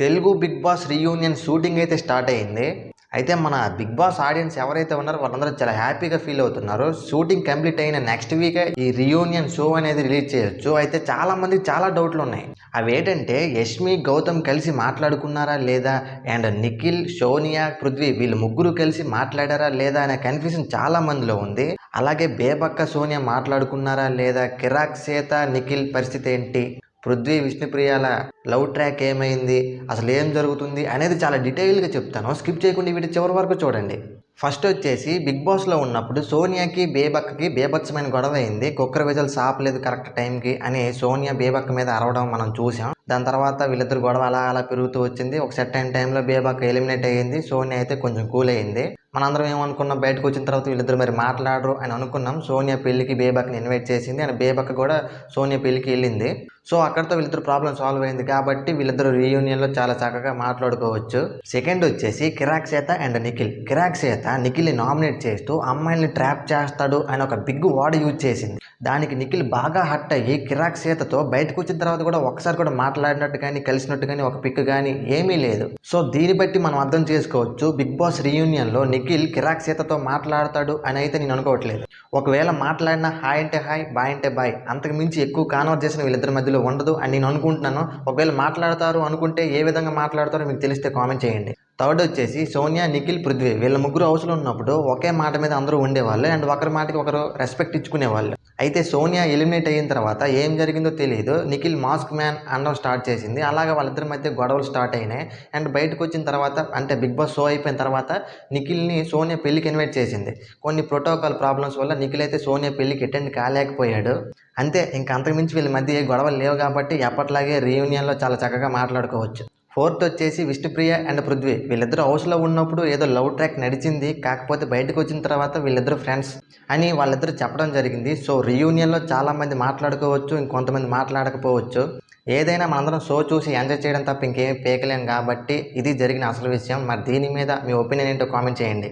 Telugu big boss reunion shooting అయితే start అయింది. అయితే మన బిగ్ బాస్ ఆడియన్స్ ఎవరైతే ఉన్నారో వాళ్ళందరూ చాలా హ్యాపీగా ఫీల్ అవుతున్నారు. షూటింగ్ కంప్లీట్ అయిన నెక్స్ట్ వీకే ఈ రీయూనియన్ షో అనేది రిలీజ్ చేయొచ్చు. అయితే చాలా మందికి చాలా డౌట్లు ఉన్నాయి. అవి ఏంటంటే యష్మి గౌతమ్ కలిసి మాట్లాడుకున్నారా లేదా? అండ్ నిఖిల్ సోనియా పృథ్వీ వీళ్ళు ముగ్గురు కలిసి మాట్లాడారా లేదా అనే కన్ఫ్యూజన్ చాలా మందిలో ఉంది. అలాగే బేబక్క సోనియా మాట్లాడుకున్నారా లేదా? కిరాక్ సీత నిఖిల్ పరిస్థితి ఏంటి? పృథ్వీ విష్ణుప్రియాల లవ్ ట్రాక్ ఏమైంది? అసలు ఏం జరుగుతుంది? అనేది చాలా డీటెయిల్గా చెప్తాను. స్కిప్ చేయకుండా వీటి చివరి వరకు చూడండి. ఫస్ట్ వచ్చేసి బిగ్ బాస్లో ఉన్నప్పుడు సోనియాకి బేబక్కకి బేభత్సమైన గొడవ అయింది. కుక్కర్ విజల్ సాపలేదు కరెక్ట్ టైంకి అని సోనియా బేబక్క మీద అరవడం మనం చూసాం. దాని తర్వాత వీళ్ళిద్దరు గొడవ అలా అలా పెరుగుతూ వచ్చింది. ఒక సెట్ అయిన టైంలో బేబక్క ఎలిమినేట్ అయ్యింది. సోనియా అయితే కొంచెం కూల్ అయింది మనందరం ఏమనుకున్నాం? బయటకు వచ్చిన తర్వాత వీళ్ళిద్దరు మరి మాట్లాడరు అని అనుకున్నాం. సోనియా పెళ్ళికి బేబక్ని ఇన్వైట్ చేసింది. అండ్ బేబక్క కూడా సోనియా పెళ్ళికి వెళ్ళింది. సో అక్కడితో వీళ్ళిద్దరు ప్రాబ్లం సాల్వ్ అయింది కాబట్టి వీళ్ళిద్దరు రీయూనియన్లో చాలా చక్కగా మాట్లాడుకోవచ్చు. సెకండ్ వచ్చేసి కిరాక్ సేత అండ్ నిఖిల్. కిరాక్ సేత నిఖిల్ని నామినేట్ చేస్తూ అమ్మాయిల్ని ట్రాప్ చేస్తాడు అని ఒక బిగ్ వార్డ్ యూజ్ చేసింది. దానికి నిఖిల్ బాగా హట్ అయ్యి కిరాక్ సేతతో బయటకు వచ్చిన తర్వాత కూడా ఒకసారి కూడా మాట్లాడినట్టు కానీ కలిసినట్టు కానీ ఒక పిక్ కానీ ఏమీ లేదు. సో దీన్ని బట్టి మనం అర్థం చేసుకోవచ్చు బిగ్ బాస్ రీయూనియన్లో నిఖిల్ కిరాక్ సీతతో మాట్లాడతాడు అని అయితే నేను అనుకోవట్లేదు. ఒకవేళ మాట్లాడినా హాయ్ అంటే హాయ్ బాయ్ అంటే బాయ్ అంతకు మించి ఎక్కువ కాన్వర్జేషన్ వీళ్ళిద్దరి మధ్యలో ఉండదు అని నేను అనుకుంటున్నాను. ఒకవేళ మాట్లాడతారు అనుకుంటే ఏ విధంగా మాట్లాడతారో మీకు తెలిస్తే కామెంట్ చేయండి. థర్డ్ వచ్చేసి సోనియా నిఖిల్ పృథ్వీ వీళ్ళ ముగ్గురు హౌస్లో ఉన్నప్పుడు ఒకే మాట మీద అందరూ ఉండేవాళ్ళు అండ్ ఒకరి మాటకి ఒకరు రెస్పెక్ట్ ఇచ్చుకునేవాళ్ళు. అయితే సోనియా ఎలిమినేట్ అయిన తర్వాత ఏం జరిగిందో తెలియదు నిఖిల్ మాస్క్ మ్యాన్ అనడం స్టార్ట్ చేసింది. అలాగే వాళ్ళిద్దరి మధ్య గొడవలు స్టార్ట్ అయినాయి. అండ్ బయటకు వచ్చిన తర్వాత అంటే బిగ్ బాస్ షో అయిపోయిన తర్వాత నిఖిల్ని సోనియా పెళ్ళికి ఇన్వైట్ చేసింది. కొన్ని ప్రోటోకాల్ ప్రాబ్లమ్స్ వల్ల నిఖిల్ అయితే సోనియా పెళ్ళికి అటెండ్ కాలేకపోయాడు. అంతే ఇంకా అంతకుమించి వీళ్ళ మధ్య ఏ గొడవలు లేవు కాబట్టి ఎప్పట్లాగే రీయూనియన్లో చాలా చక్కగా మాట్లాడుకోవచ్చు. ఫోర్త్ వచ్చేసి విష్ణుప్రియ అండ్ పృథ్వీ. వీళ్ళిద్దరు హౌస్లో ఉన్నప్పుడు ఏదో లవ్ ట్రాక్ నడిచింది కాకపోతే బయటకు వచ్చిన తర్వాత వీళ్ళిద్దరు ఫ్రెండ్స్ అని వాళ్ళిద్దరు చెప్పడం జరిగింది. సో రీయూనియన్లో చాలామంది మాట్లాడుకోవచ్చు ఇంకొంతమంది మాట్లాడకపోవచ్చు. ఏదైనా మనందరం షో చూసి ఎంజాయ్ చేయడం తప్ప ఇంకేమీ పేకలేం కాబట్టి ఇది జరిగిన అసలు విషయం. మరి దీని మీద మీ ఒపీనియన్ ఏంటో కామెంట్ చేయండి.